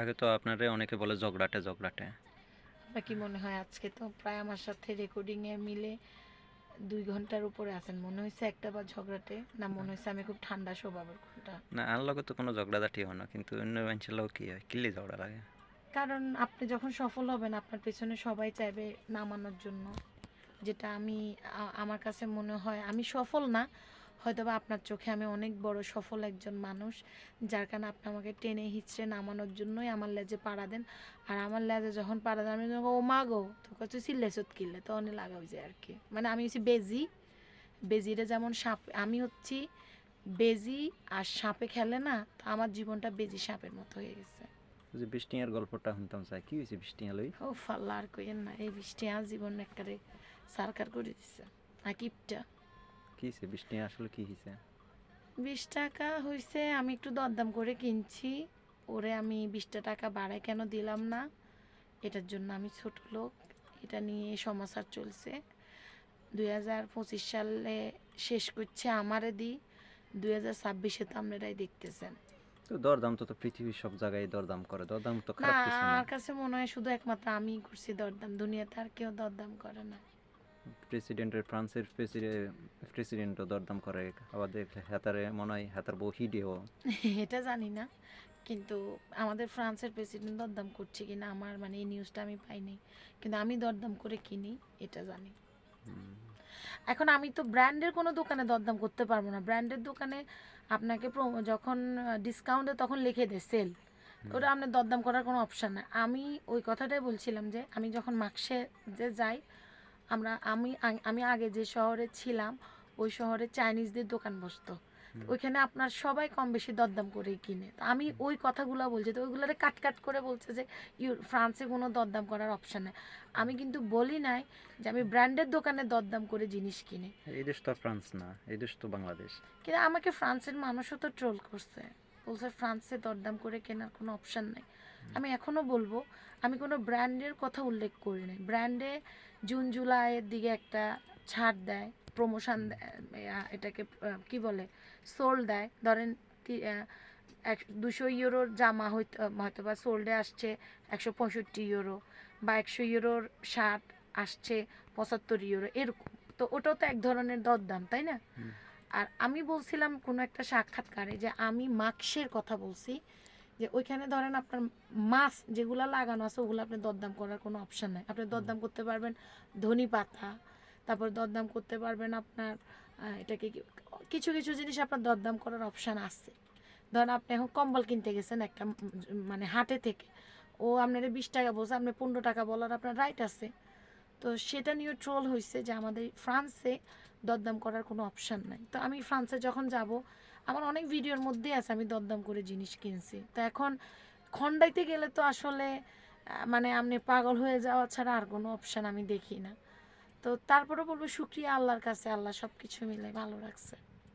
আগে তো আপনারে অনেকে বলে ঝগড়াটে ঝগড়াটে। আপনার কি মনে হয় আজকে তো প্রায় আমার সাথে রেকর্ডিংয়ে মিলে দুই ঘণ্টার উপরে আছেন? মনে হয়েছে একটা বা ঝগড়াটে? না মনে হয়েছে আমি খুব ঠান্ডা স্বভাবের কোনটা? না আর লগে তো কোনো ঝগড়াঝাটি হয় না কিন্তু অন্য মানুষের লোক কি হয়? কিল্লি ঝগড়া লাগে। কারণ আপনি যখন সফল হবেন আপনার পেছনে সবাই চাইবে নামানোর জন্য। যেটা আমি আমার কাছে মনে হয় আমি সফল না হয়তো বা আপনার চোখে আমি অনেক বড় সফল একজন মানুষ যার কারণে আপনি আমাকে টেনে হিচড়ে নামানোর জন্যই আমার লেজে পাড়া দেন। আর আমার লেজে যখন পাড়া দেন আমি ও মা গো তো কত সিল্লেসত কিনলে তো অনেক লাগাও যায় আর কি। মানে আমি হচ্ছি বেজি বেজিরে যেমন সাপ আমি হচ্ছি বেজি আর সাপে খেলে না তো আমার জীবনটা বেজি সাপের মতো হয়ে গেছে। যে বৃষ্টিয়ার গল্পটা শুনতাম চাই কি হয়েছে বৃষ্টিয়া লই? ও ফাল্লা আর কইেন না এই বৃষ্টি আর জীবন একবারে সারকার করে দিছে আকিবটা। কি হয়েছে আসলে কি হয়েছে বিশ টাকা হয়েছে আমি একটু দরদাম করে কিনছি। ওরে আমি বিশটা টাকা বাড়ায় কেন দিলাম না? এটার জন্য আমি ছোট লোক। এটা নিয়ে সমাচার চলছে। দুই হাজার পঁচিশ সালে শেষ করছে আমারে দি। দুই হাজার ছাব্বিশে তো আপনারাই দেখতেছেন। তো দরদাম তো তো পৃথিবীর সব জায়গায় দরদাম করে। দরদাম তো খারাপ কিছু না। আমার কাছে মনে হয় শুধু একমাত্র আমি করছি দরদাম। দুনিয়াতে আর কেউ দরদাম করে না। প্রেসিডেন্টের ফ্রান্সের প্রেসিডেন্টও দরদাম করে আমাদের হাতারে মনে হয় হাতার বউ হিডেও এটা জানি না কিন্তু আমাদের ফ্রান্সের প্রেসিডেন্ট দরদাম করছে কিনা আমার মানে এই নিউজটা আমি পাইনি কিন্তু আমি দরদাম করে কিনি এটা জানি। এখন আমি তো ব্র্যান্ডের কোনো দোকানে দরদাম করতে পারব না ব্র্যান্ডের দোকানে আপনাকে যখন ডিসকাউন্টে তখন লিখে দেয় সেল ওটা আপনার দরদাম করার কোনো অপশান নাই। আমি ওই কথাটাই বলছিলাম যে আমি যখন মাক্সে যে যাই আমরা আমি আমি আগে যে শহরে ছিলাম ওই শহরে চাইনিজদের দোকান বসতো। ওইখানে আপনার সবাই কম বেশি দরদাম করেই কিনে। তো আমি ওই কথাগুলো বলছি তো ওইগুলোরে কাট কাট করে বলছে যে ইউ ফ্রান্সে কোনো দরদাম করার অপশান নেই। আমি কিন্তু বলি নাই যে আমি ব্র্যান্ডের দোকানে দরদাম করে জিনিস কিনি। এই দেশ তো ফ্রান্স না এই দেশ তো বাংলাদেশ। কিন্তু আমাকে ফ্রান্সের মানুষও তো ট্রোল করছে। বলছে ফ্রান্সে দরদাম করে কেনার কোনো অপশান নেই। আমি এখনও বলব আমি কোনো ব্র্যান্ডের কথা উল্লেখ করি নাই। ব্র্যান্ডে জুন জুলাইয়ের দিকে একটা ছাড় দেয় প্রমোশন এটাকে কি বলে সোল দেয়। ধরেন এক দুশো ইউরোর জামা হয়তো হয়তো বা সোল্ডে আসছে একশো পঁয়ষট্টি ইউরো বা একশো ইউরোর শার্ট আসছে পঁচাত্তর ইউরো এরকম। তো ওটাও তো এক ধরনের দরদাম তাই না? আর আমি বলছিলাম কোনো একটা সাক্ষাৎকারে যে আমি মাক্সের কথা বলছি যে ওইখানে ধরেন আপনার মাছ যেগুলো লাগানো আছে ওগুলো আপনি দরদাম করার কোনো অপশন নাই। আপনি দরদাম করতে পারবেন ধনি পাতা তারপর দরদাম করতে পারবেন আপনার এটাকে কিছু কিছু জিনিস আপনার দরদাম করার অপশান আছে। ধরেন আপনি এখন কম্বল কিনতে গেছেন একটা মানে হাটে থেকে ও আপনার বিশ টাকা বলছে আপনি পনেরো টাকা বলার আপনার রাইট আছে। তো সেটা নিয়ে ট্রোল হয়েছে যে আমাদের ফ্রান্সে দরদাম করার কোনো অপশান নাই। তো আমি ফ্রান্সে যখন যাব আমার অনেক ভিডিওর মধ্যেই আছে, আমি দরদাম করে জিনিস কিনছি। তো এখন খন্ডাইতে গেলে তো আসলে মানে আপনি পাগল হয়ে যাওয়া ছাড়া আর কোনো অপশান আমি দেখি না। তো তারপরে বলব, শুক্রিয়া আল্লাহর কাছে, আল্লাহ সব কিছু মিলে ভালো রাখছে।